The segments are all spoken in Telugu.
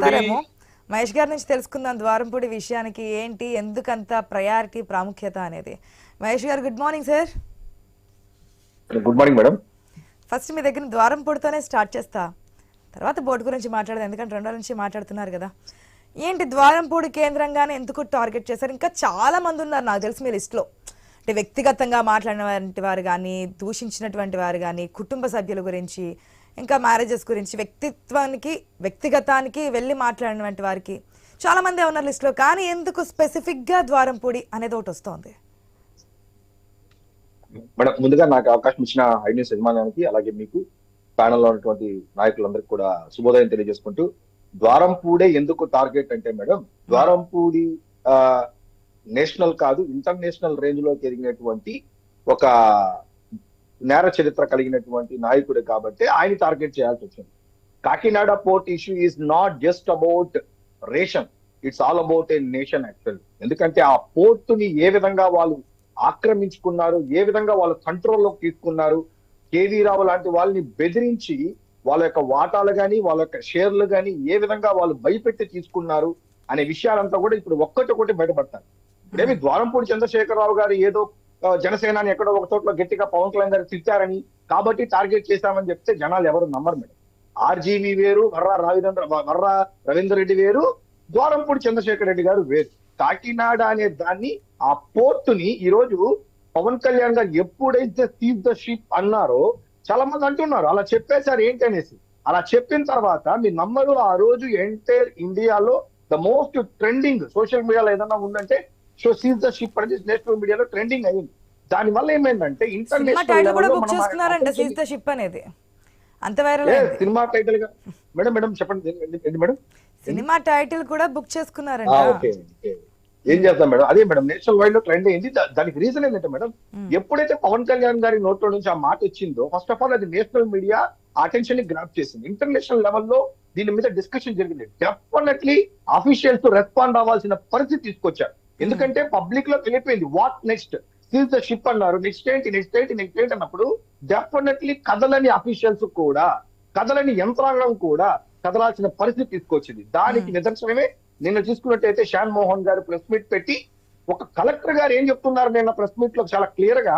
చెప్తారేమో మహేష్ గారి నుంచి తెలుసుకుందాం ద్వారంపూడి విషయానికి ఏంటి ఎందుకంత ప్రయారిటీ ప్రాముఖ్యత అనేది. మహేష్ గారు good morning sir good morning madam first మీ దగ్గర ద్వారంపూడితోనే స్టార్ట్ చేస్తా. తర్వాత బోర్డు గురించి మాట్లాడదు ఎందుకంటే రెండు నుంచి మాట్లాడుతున్నారు కదా. ఏంటి ద్వారంపూడి కేంద్రంగానే ఎందుకు టార్గెట్ చేశారు? ఇంకా చాలా మంది ఉన్నారు నాకు తెలిసి మీ లిస్ట్లో అంటే వ్యక్తిగతంగా మాట్లాడినటువంటి వారు కానీ దూషించినటువంటి వారు కానీ కుటుంబ సభ్యుల గురించి ఇంకా మ్యారేజెస్ గురించి వ్యక్తిత్వానికి వ్యక్తిగతానికి వెళ్ళి మాట్లాడినటువంటి వారికి. చాలా మంది ఉన్నారు లిస్ట్లో కానీ ఎందుకు స్పెసిఫిక్గా ద్వారంపూడి అనేది ఒకటి వస్తోంది? మేడం ముందుగా నాకు అవకాశం ఇచ్చిన ఐడియన్స్ న్యూస్ యజమానానికి అలాగే మీకు ప్యానల్లో ఉన్నటువంటి నాయకులందరికీ కూడా శుభోదయం తెలియజేసుకుంటూ ద్వారంపూడే ఎందుకు టార్గెట్ అంటే మేడం ద్వారంపూడి నేషనల్ కాదు ఇంటర్నేషనల్ రేంజ్లోకి ఎదిగినటువంటి ఒక నేర చరిత్ర కలిగినటువంటి నాయకుడు కాబట్టి ఆయన టార్గెట్ చేయాల్సి వచ్చింది. Kakinada port issue is not just about ration it's all about a nation actual. ఎందుకంటే ఆ పోర్టుని ఏ విధంగా వాళ్ళు ఆక్రమించుకున్నారు ఏ విధంగా వాళ్ళ కంట్రోల్లోకి తీసుకున్నారు కేవీ రావు లాంటి వాళ్ళని బెదిరించి వాళ్ళ యొక్క వాటాలు కానీ వాళ్ళ యొక్క షేర్లు కానీ ఏ విధంగా వాళ్ళు భయపెట్టి తీసుకున్నారు అనే విషయాలంతా కూడా ఇప్పుడు ఒక్కటొక్కటి బయటపడతారు. ఇదేమి ద్వారంపూడి చంద్రశేఖరరావు గారు ఏదో జనసేనని ఎక్కడో ఒక చోట్ల గట్టిగా పవన్ కళ్యాణ్ గారు తిట్టారని కాబట్టి టార్గెట్ చేశామని చెప్తే జనాలు ఎవరు నమ్మరు మేడం. ఆర్జీవి వేరు వర్రా రవీంద్ర వర్రా రవీందర్ రెడ్డి వేరు ద్వారంపూడి చంద్రశేఖర్ రెడ్డి గారు వేరు. కాకినాడ అనే దాన్ని ఆ పోర్టుని ఈ రోజు పవన్ కళ్యాణ్ గారు ఎప్పుడైతే సీజ్ ద షిప్ అన్నారో చాలా మంది అంటున్నారు అలా చెప్పేశారు ఏంటి అనేసి. అలా చెప్పిన తర్వాత మీ నమ్మరు ఆ రోజు ఎంటైర్ ఇండియాలో ద మోస్ట్ ట్రెండింగ్ సోషల్ మీడియాలో ఏదైనా ఉందంటే సో సీజ్ ద షిప్ అనేది నేషనల్ మీడియాలో ట్రెండింగ్ అయింది. దాని వల్ల ఏమైందంటే ఇంటర్నేషనల్ షిప్ అనేది. అంత వైరల్ సినిమా టైటిల్గా మేడం మేడం చెప్పండి. మేడం? సినిమా టైటిల్ కూడా బుక్ ఓకే. ఏం చేస్తాం మేడం? అదే మేడం నేషనల్ వైడ్లో ట్రెండ్ అయింది. దానికి రీజన్ ఏంటంటే మేడం ఎప్పుడైతే పవన్ కళ్యాణ్ గారి నోట్లో నుంచి ఆ మాట వచ్చిందో ఫస్ట్ ఆఫ్ ఆల్ అది నేషనల్ మీడియా అటెన్షన్ని గ్రాప్ చేసింది. ఇంటర్నేషనల్ లెవెల్లో దీని మీద డిస్కషన్ జరిగింది. డెఫినెట్లీ అఫీషియల్స్ రెస్పాండ్ అవ్వాల్సిన పరిస్థితి తీసుకొచ్చారు. ఎందుకంటే పబ్లిక్లో తెలిపోయింది what next seize the ship అన్నారు. నెక్స్ట్ ఏంటి? నెక్స్ట్ ఏంటి? నెక్స్ట్ ఏంటి? అన్నప్పుడు డెఫినెట్లీ కదలని అఫీషియల్స్ కూడా కదలని యంత్రాంగం కూడా కదలాల్సిన పరిస్థితి తీసుకొచ్చింది. దానికి నిదర్శనమే నిన్న చూసుకున్నట్టయితే షాన్ మోహన్ గారు ప్రెస్ మీట్ పెట్టి ఒక కలెక్టర్ గారు ఏం చెప్తున్నారు నిన్న ప్రెస్ మీట్లో చాలా క్లియర్గా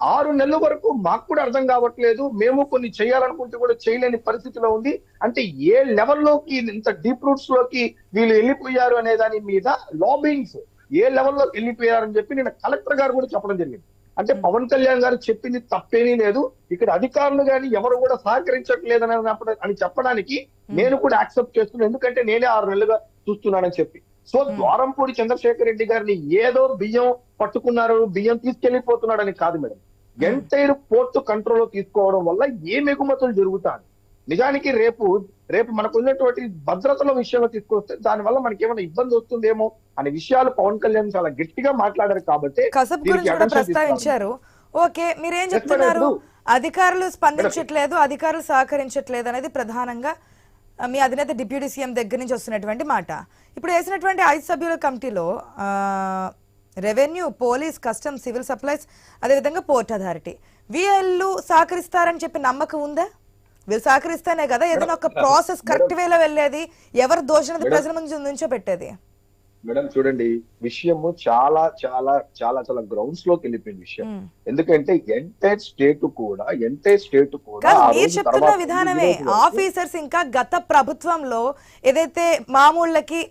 ఆరు నెలల వరకు మాకు కూడా అర్థం కావట్లేదు మేము కొన్ని చేయాలనుకుంటే కూడా చేయలేని పరిస్థితిలో ఉంది. అంటే ఏ లెవెల్లోకి ఇంత డీప్ రూట్స్లోకి వీళ్ళు వెళ్ళిపోయారు అనే దాని మీద లాబింగ్స్ ఏ లెవెల్లోకి వెళ్ళిపోయారని చెప్పి నిన్న కలెక్టర్ గారు కూడా చెప్పడం జరిగింది. అంటే పవన్ కళ్యాణ్ గారు చెప్పింది తప్పేమీ లేదు. ఇక్కడ అధికారులు గాని ఎవరు కూడా సహకరించట్లేదని అని చెప్పడానికి నేను కూడా యాక్సెప్ట్ చేస్తున్నాను. ఎందుకంటే నేనే ఆరు నెలలుగా చూస్తున్నానని చెప్పి. సో ద్వారంపూడి చంద్రశేఖర్ రెడ్డి గారిని ఏదో బియ్యం పట్టుకున్నారు బియ్యం తీసుకెళ్ళిపోతున్నాడని కాదు మేడం. ఎంటైర్ పోర్టు కంట్రోల్లో తీసుకోవడం వల్ల ఏ ఎగుమతులు జరుగుతాయి? నిజానికి రేపు రేపు మనకు ఉన్నటువంటి భద్రతల విషయంలో తీసుకొస్తే దాని వల్ల మనకి ఏమైనా ఇబ్బంది వస్తుందేమో అనే విషయాలు పవన్ కళ్యాణ్ చాలా గట్టిగా మాట్లాడారు కాబట్టి. ప్రస్తావించారు. ఓకే మీరేం చెప్తున్నారు. అధికారులు స్పందించట్లేదు అధికారులు సహకరించట్లేదు అనేది ప్రధానంగా మీ అధినేత డిప్యూటీ సీఎం దగ్గర నుంచి వస్తున్నటువంటి మాట. ఇప్పుడు వేసినటువంటి ఐదు సభ్యుల కమిటీలో revenue police customs civil supplies అదేవిధంగా పోర్ట్ అథారిటీ. వీళ్ళు సహకరిస్తారని చెప్పి నమ్మకం ఉందా? వీళ్ళు సహకరిస్తేనే కదా ఏదైనా ఒక ప్రాసెస్ కరెక్ట్ వేలో వెళ్ళేది ఎవరు దోషణది ప్రజల ముందు నుంచో పెట్టేది. మేడం చూడండి విషయము చాలా చాలా చాలా చాలా గ్రౌండ్స్లోకి వెళ్ళిపోయింది విషయం. ఎందుకంటే ఎంటైర్ స్టేట్ కూడా ఎంటైర్ స్టేట్ కూడా మీరు చెప్తున్న విధానమే. ఆఫీసర్స్ ఇంకా గత ప్రభుత్వంలో ఏదైతే మామూళ్ళకి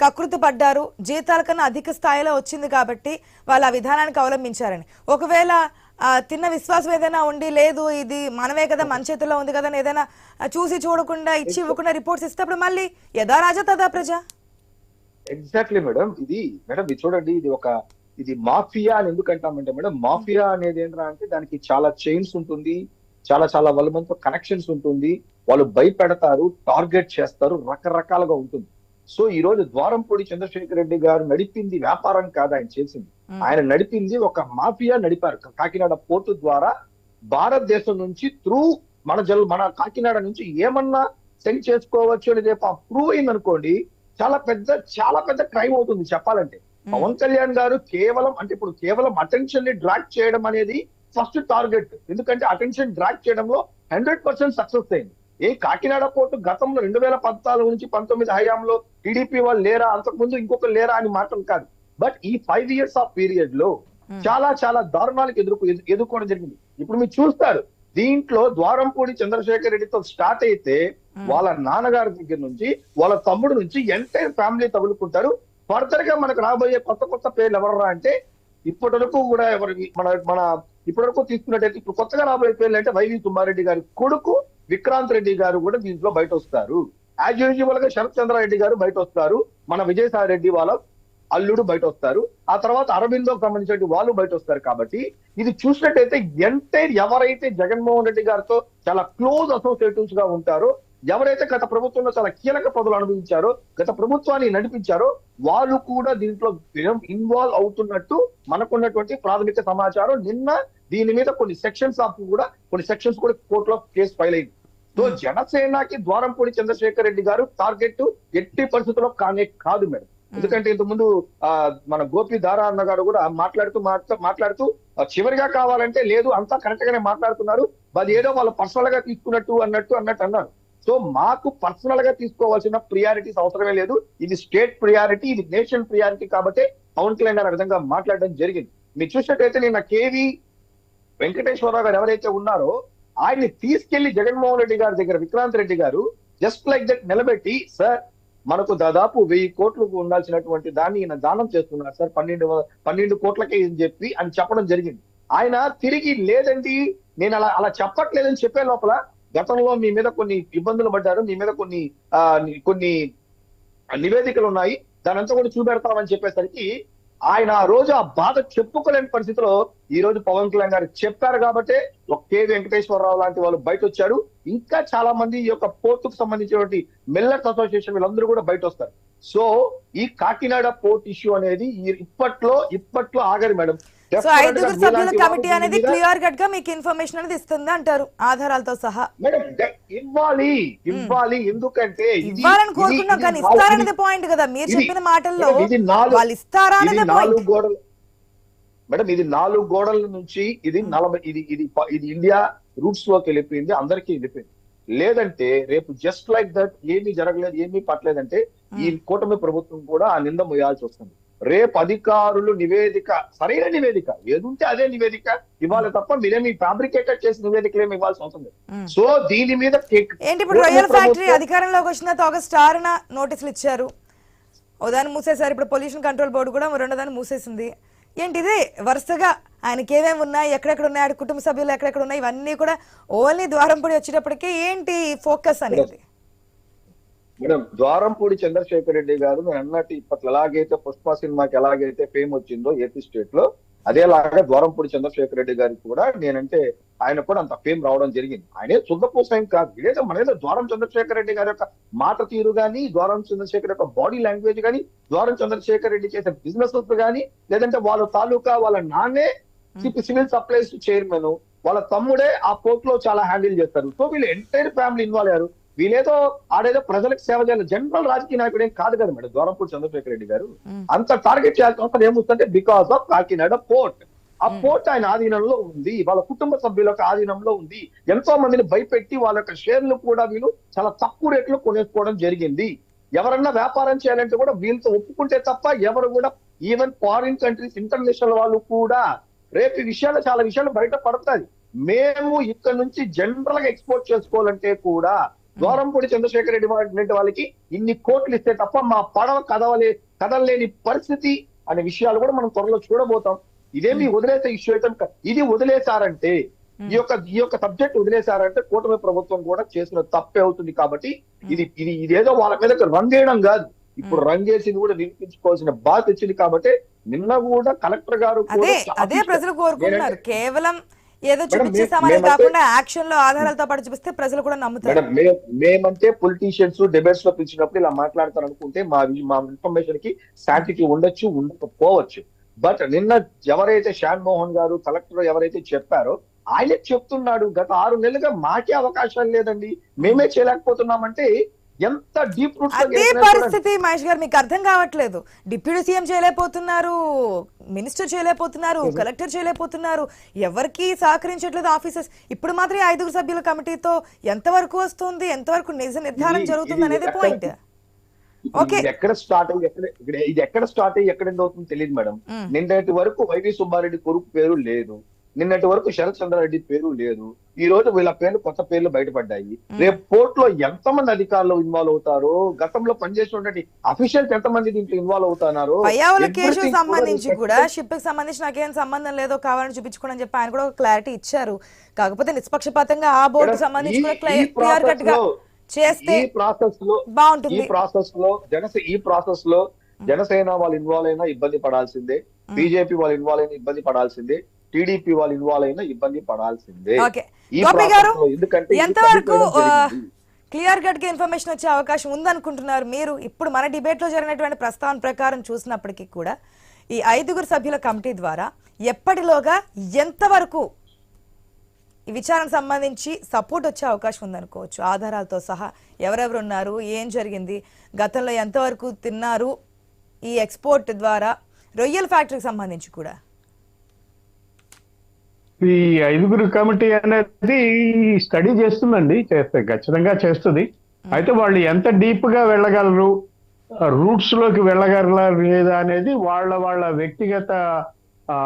కకృతి పడ్డారు జీతాల కన్నా అధిక స్థాయిలో వచ్చింది కాబట్టి వాళ్ళు ఆ విధానానికి అవలంబించారని. ఒకవేళ తిన్న విశ్వాసం ఏదైనా ఉండి లేదు ఇది మనమే కదా మన చేతిలో ఉంది కదా ఏదైనా చూసి చూడకుండా ఇచ్చి ఇవ్వకుండా రిపోర్ట్స్ ఇస్తే అప్పుడు మళ్ళీ యథా రాజా తదా ప్రజ? ఎగ్జాక్ట్లీ మేడం ఇది మేడం ఇది చూడండి ఇది ఒక ఇది మాఫియా అని ఎందుకు అంటామంటే మేడం మాఫియా అనేది ఏంటంటే అంటే దానికి చాలా చైన్స్ ఉంటుంది చాలా చాలా వాళ్ళ కనెక్షన్స్ ఉంటుంది. వాళ్ళు భయపెడతారు టార్గెట్ చేస్తారు రకరకాలుగా ఉంటుంది. సో ఈ రోజు ద్వారంపూడి చంద్రశేఖర్ రెడ్డి గారు నడిపింది వ్యాపారం కాదు ఆయన చేసింది. ఆయన నడిపింది ఒక మాఫియా నడిపారు. కాకినాడ పోర్టు ద్వారా భారతదేశం నుంచి త్రూ మన జల్ మన కాకినాడ నుంచి ఏమన్నా సెండ్ చేసుకోవచ్చు అనేది ప్రూవ్ అయింది అనుకోండి చాలా పెద్ద చాలా పెద్ద క్రైమ్ అవుతుంది చెప్పాలంటే. పవన్ కళ్యాణ్ గారు కేవలం అంటే ఇప్పుడు కేవలం అటెన్షన్ని డ్రాక్ చేయడం అనేది ఫస్ట్ టార్గెట్. ఎందుకంటే అటెన్షన్ డ్రాక్ చేయడంలో హండ్రెడ్ పర్సెంట్ సక్సెస్ అయింది. ఏ కాకినాడ పోర్టు గతంలో రెండు వేల పద్నాలుగు నుంచి పంతొమ్మిది హయాంలో టీడీపీ వాళ్ళు లేరా అంతకుముందు ఇంకొక లేరా అని మాటలు కాదు. బట్ ఈ ఫైవ్ ఇయర్స్ ఆఫ్ పీరియడ్లో చాలా చాలా దారుణాలకు ఎదుర్కొ ఎదు- ఎదుర్కోవడం జరిగింది. ఇప్పుడు మీరు చూస్తారు దీంట్లో ద్వారంపూడి చంద్రశేఖర్ రెడ్డితో స్టార్ట్ అయితే వాళ్ళ నాన్నగారి దగ్గర నుంచి వాళ్ళ తమ్ముడు నుంచి ఎంటైర్ ఫ్యామిలీ తగులుకుంటారు. ఫర్దర్గా మనకు రాబోయే కొత్త కొత్త పేర్లు ఎవరరా అంటే ఇప్పటి వరకు కూడా ఎవరి మన మన ఇప్పటి వరకు తీసుకున్నట్టయితే ఇప్పుడు కొత్తగా రాబోయే పేర్లు అంటే వైవి సుబ్బారెడ్డి గారి కొడుకు విక్రాంత్ రెడ్డి గారు కూడా దీంట్లో బయట వస్తారు యాజ్ యూజువల్గా శరత్ చంద్రారెడ్డి గారు బయట వస్తారు మన విజయసాయి రెడ్డి వాళ్ళ అల్లుడు బయట వస్తారు ఆ తర్వాత అరవిందోకి సంబంధించిన వాళ్ళు బయట వస్తారు కాబట్టి ఇది చూసినట్టయితే ఎంటైర్ ఎవరైతే జగన్మోహన్ రెడ్డి గారితో చాలా క్లోజ్ అసోసియేటివ్స్గా ఉంటారో ఎవరైతే గత ప్రభుత్వంలో చాలా కీలక పదవులు అనుభవించారో గత ప్రభుత్వాన్ని నడిపించారో వాళ్ళు కూడా దీంట్లో ఇన్వాల్వ్ అవుతున్నట్టు మనకున్నటువంటి ప్రాథమిక సమాచారం నిన్న దీని మీద కొన్ని సెక్షన్స్ ఆఫ్ కూడా కొన్ని సెక్షన్స్ కూడా కోర్టులో కేసు ఫైల్ అయింది. సో జనసేనకి ద్వారంపూడి చంద్రశేఖర్ రెడ్డి గారు టార్గెట్ ఎట్టి పరిస్థితుల్లో కానే కాదు మేడం. ఎందుకంటే ఇంతకు ముందు ఆ, మన గోపి దారా అన్న గారు కూడా మాట్లాడుతూ మాట్లాడుతూ చివరిగా కావాలంటే లేదు అంతా కరెక్ట్ గానే మాట్లాడుతున్నారు. అది ఏదో వాళ్ళు పర్సనల్గా తీసుకున్నట్టు అన్నట్టు అన్నట్టు అన్నారు. సో మాకు పర్సనల్గా తీసుకోవాల్సిన ప్రియారిటీస్ అవసరమే లేదు. ఇది స్టేట్ ప్రియారిటీ ఇది నేషన్ ప్రియారిటీ కాబట్టి పవన్ కళ్యాణ్ గారు విధంగా మాట్లాడడం జరిగింది. మీరు చూసినట్టయితే నిన్న కేవి వెంకటేశ్వరరావు గారు ఎవరైతే ఉన్నారో ఆయన్ని తీసుకెళ్ళి జగన్మోహన్ రెడ్డి గారి దగ్గర విక్రాంత్ రెడ్డి గారు జస్ట్ లైక్ దట్ నిలబెట్టి సార్ మనకు దాదాపు వెయ్యి కోట్లకు ఉండాల్సినటువంటి దాన్ని ఈయన దానం చేస్తున్నారు సార్. పన్నెండు పన్నెండు కోట్లకే అని చెప్పి అని చెప్పడం జరిగింది. ఆయన తిరిగి లేదండి నేను అలా అలా చెప్పట్లేదని చెప్పే లోపల గతంలో మీ మీద కొన్ని ఇబ్బందులు పడ్డారు మీ మీద కొన్ని ఆ కొన్ని నివేదికలు ఉన్నాయి. దానంతా కూడా చూపెడతామని చెప్పేసరికి ఆయన ఆ రోజు ఆ బాధ చెప్పుకోలేని పరిస్థితిలో ఈ రోజు పవన్ కళ్యాణ్ గారు చెప్పారు కాబట్టి ఒక కే వెంకటేశ్వరరావు లాంటి వాళ్ళు బయట వచ్చారు ఇంకా చాలా మంది ఈ యొక్క పోర్టుకు సంబంధించినటువంటి మిల్లర్స్ అసోసియేషన్ వీళ్ళందరూ కూడా బయట వస్తారు సో ఈ కాకినాడ పోర్ట్ ఇష్యూ అనేది ఇప్పట్లో ఇప్పట్లో ఆగదు మేడం. సో ఐదుగురు సభ్యుల కమిటీ అనేది క్లియర్ కట్గా మీకు ఇన్ఫర్మేషన్ అనేది ఇస్తుంది అంటారు ఆధారాలతో సహా. మేడం ఇవ్వాలి ఇవ్వాలి ఎందుకంటే ఇవ్వాలని కోరుకున్నాం కానీ ఇస్తారనేది పాయింట్ కదా మీరు చెప్పిన మాటల్లో. వాళ్ళు ఇస్తారా అనేది నాలుగు గోడలు. మేడం ఇది నాలుగు గోడల నుంచి ఇది నలభై ఇది ఇది ఇది ఇండియా రూట్స్లోకి వెళ్ళిపోయింది అందరికీ వెళ్ళిపోయింది. లేదంటే రేపు జస్ట్ లైక్ దట్ ఏమీ జరగలేదు ఏమీ పట్టలేదంటే ఈ కూటమి ప్రభుత్వం కూడా ఆ నింద మోయాల్సి వస్తుంది. రేపు అధికారులు నివేదిక సరైన నివేదిక ఏదుంటే అదే నివేదిక ఇవ్వాలి తప్ప మీరేమి ఫ్యాబ్రికేటెడ్ చేసిన నివేదికలు ఏమి ఇవ్వాల్సిన అవసరం లేదు. మ్మ్. సో దీని మీద ఏంటి ఇప్పుడు రొయ్యల ఫ్యాక్టరీ అధికారంలోకి వచ్చిన ఆగస్ట్ ఆరున నోటీసులు ఇచ్చారు. దాన్ని మూసేశారు. ఇప్పుడు పొల్యూషన్ కంట్రోల్ బోర్డు కూడా రెండో దాన్ని మూసేసింది. ఏంటి ఇదే వరుసగా ఆయనకి ఏమేమి ఉన్నాయి? ఎక్కడెక్కడ ఉన్నాయి? కుటుంబ సభ్యులు ఎక్కడెక్కడ ఉన్నాయి? ఇవన్నీ కూడా ఓన్లీ ద్వారంపూడి వచ్చేటప్పటికి ఏంటి ఫోకస్ అనేది? మేడం ద్వారంపూడి చంద్రశేఖర్ రెడ్డి గారు నేను అన్నట్టు ఇప్పట్లో ఎలాగైతే పుష్ప సినిమాకి ఎలాగైతే ఫేమ్ వచ్చిందో ఏపీ స్టేట్లో అదేలాగా ద్వారంపూడి చంద్రశేఖర్ రెడ్డి గారికి కూడా నేనంటే ఆయన కూడా అంత ఫేమ్ రావడం జరిగింది. ఆయనే శుద్ధపూసం కాదు. ఇదేదో మనేదో ద్వారం చంద్రశేఖర్ రెడ్డి గారి యొక్క మాట తీరు గాని ద్వారం చంద్రశేఖర్ యొక్క బాడీ లాంగ్వేజ్ గాని ద్వారం చంద్రశేఖర్ రెడ్డి చేసే బిజినెస్ గాని లేదంటే వాళ్ళ తాలూకా వాళ్ళ నాన్నే సివిల్ సప్లైస్ చైర్మన్ వాళ్ళ తమ్ముడే ఆ పోర్ట్లో చాలా హ్యాండిల్ చేస్తారు. సో వీళ్ళు ఎంటైర్ ఫ్యామిలీ ఇన్వాల్వ్ అయ్యారు. వీళ్ళేదో ఆడేదో ప్రజలకు సేవ చేయాలి. జనరల్ రాజకీయ నాయకుడు ఏం కాదు కదా మేడం ద్వారంపూడి చంద్రశేఖర్ రెడ్డి గారు. అంత టార్గెట్ చేయాల్సిన అవసరం ఏమొస్తుందంటే బికాస్ ఆఫ్ కాకినాడ పోర్ట్. ఆ పోర్ట్ ఆయన ఆధీనంలో ఉంది. వాళ్ళ కుటుంబ సభ్యుల యొక్క ఆధీనంలో ఉంది. ఎంతో మందిని భయపెట్టి వాళ్ళ యొక్క షేర్లు కూడా వీళ్ళు చాలా తక్కువ రేట్లో కొనేసుకోవడం జరిగింది. ఎవరన్నా వ్యాపారం చేయాలంటే కూడా వీళ్ళతో ఒప్పుకుంటే తప్ప ఎవరు కూడా ఈవెన్ ఫారిన్ కంట్రీస్ ఇంటర్నేషనల్ వాళ్ళు కూడా రేపు విషయాలు చాలా విషయాలు బయట పడతాయి. మేము ఇక్కడ నుంచి జనరల్గా ఎక్స్పోర్ట్ చేసుకోవాలంటే కూడా ద్వారంపూడి చంద్రశేఖర్ రెడ్డి లాంటి వాళ్ళకి ఇన్ని కోట్లు ఇస్తే తప్ప మా పడవ కదవలే కదలలేని పరిస్థితి అనే విషయాలు కూడా మనం త్వరలో చూడబోతాం. ఇదేమి వదిలేసే ఇష్యూ అయితే ఇది వదిలేశారంటే ఈ యొక్క ఈ యొక్క సబ్జెక్ట్ వదిలేశారంటే కూటమి ప్రభుత్వం కూడా చేసిన తప్పే అవుతుంది కాబట్టి ఇది ఇది ఇదేదో వాళ్ళ మీద రంగేయడం కాదు. ఇప్పుడు రంగేసింది కూడా నిరూపించుకోవాల్సిన బాధ్యత వచ్చింది కాబట్టి నిన్న కూడా కలెక్టర్ గారు కూడా అదే ప్రజలు కోరుకుంటున్నారు. కేవలం ఏదో చూపించేసామని కాకుండా యాక్షన్లో ఆధారాలతో పాటు చూపిస్తే ప్రజలు కూడా నమ్ముతారు. మేమంటే పొలిటీషియన్స్ డిబేట్స్లో పిలిచినప్పుడు ఇలా మాట్లాడతారు అనుకుంటే మా మా ఇన్ఫర్మేషన్కి శాంతిటీ ఉండొచ్చు ఉండకపోవచ్చు. బట్ నిన్న ఎవరైతే శ్యాన్ మోహన్ గారు కలెక్టర్ ఎవరైతే చెప్పారో ఆయనే చెప్తున్నాడు. గత ఆరు నెలలుగా మాకే అవకాశాలు లేదండి. మేమే చేయలేకపోతున్నామంటే ఎంత డీప్ అదే పరిస్థితి మహేష్ గారు మీకు అర్థం కావట్లేదు. డిప్యూటీ సీఎం చేయలేకపోతున్నారు మినిస్టర్ చేయలేకపోతున్నారు కలెక్టర్ చేయలేకపోతున్నారు ఎవరికి సహకరించట్లేదు ఆఫీసర్స్ ఇప్పుడు మాత్రం ఐదుగురు సభ్యుల కమిటీతో ఎంతవరకు వస్తుంది ఎంతవరకు నిజ నిర్ధారణ జరుగుతుంది అనేది పాయింట్ ఎక్కడ స్టార్ట్ అయ్యి ఎక్కడ ఇక్కడ ఇది ఎక్కడ స్టార్ట్ అయ్యి ఎక్కడ అవుతుందో తెలియదు మేడం. నిన్నటి వరకు వైవి సుబ్బారెడ్డి కొడుకు పేరు లేదు. నిన్నటి వరకు శరత్ చంద్రారెడ్డి పేరు లేదు. ఈ రోజు వీళ్ళ పేర్లు కొత్త పేర్లు బయటపడ్డాయి. రేపు కోర్టులో ఎంతమంది అధికారులు ఇన్వాల్వ్ అవుతారో గతంలో పనిచేసినటువంటి అఫీషియల్స్ ఎంతమంది దీంట్లో ఇన్వాల్వ్ అవుతున్నారో? కేసు సంబంధించి కూడా షిప్కి సంబంధించి నాకేం సంబంధం లేదో కావాలని చూపించుకోండి చెప్పి ఆయన కూడా క్లారిటీ ఇచ్చారు. కాకపోతే నిష్పక్షపాతంగా ఆ బోర్డు సంబంధించి కూడా క్లియర్ కట్గా చేస్తే ఈ ప్రాసెస్లో ఈ బాగుంటుంది ప్రాసెస్లో జనసే ఈ ప్రాసెస్లో జనసేన వాళ్ళు ఇన్వాల్వ్ అయినా ఇబ్బంది పడాల్సిందే. బీజేపీ వాళ్ళు ఇన్వాల్వ్ అయినా ఇబ్బంది పడాల్సిందే. టీడీపీ వాళ్ళు ఇన్వాల్వ్ అయినా ఇబ్బంది పడాల్సిందే. ఎందుకంటే ఎంతవరకు. క్లియర్ కట్గా ఇన్ఫర్మేషన్ వచ్చే అవకాశం ఉందనుకుంటున్నారు మీరు? ఇప్పుడు మన డిబేట్లో జరిగినటువంటి ప్రస్తావన ప్రకారం చూసినప్పటికీ కూడా ఈ ఐదుగురు సభ్యుల కమిటీ ద్వారా ఎప్పటిలోగా ఎంతవరకు ఈ విచారణకు సంబంధించి సపోర్ట్ వచ్చే అవకాశం ఉందనుకోవచ్చు? ఆధారాలతో సహా ఎవరెవరు ఉన్నారు? ఏం జరిగింది? గతంలో ఎంతవరకు తిన్నారు? ఈ ఎక్స్పోర్ట్ ద్వారా రొయ్యల ఫ్యాక్టరీకి సంబంధించి కూడా. ఈ ఐదుగురు కమిటీ అనేది స్టడీ చేస్తుందండి చేస్తే ఖచ్చితంగా చేస్తుంది. అయితే వాళ్ళు ఎంత డీప్గా వెళ్ళగలరు రూట్స్లోకి వెళ్ళగలరా లేదా అనేది వాళ్ళ వాళ్ళ వ్యక్తిగత ఆ,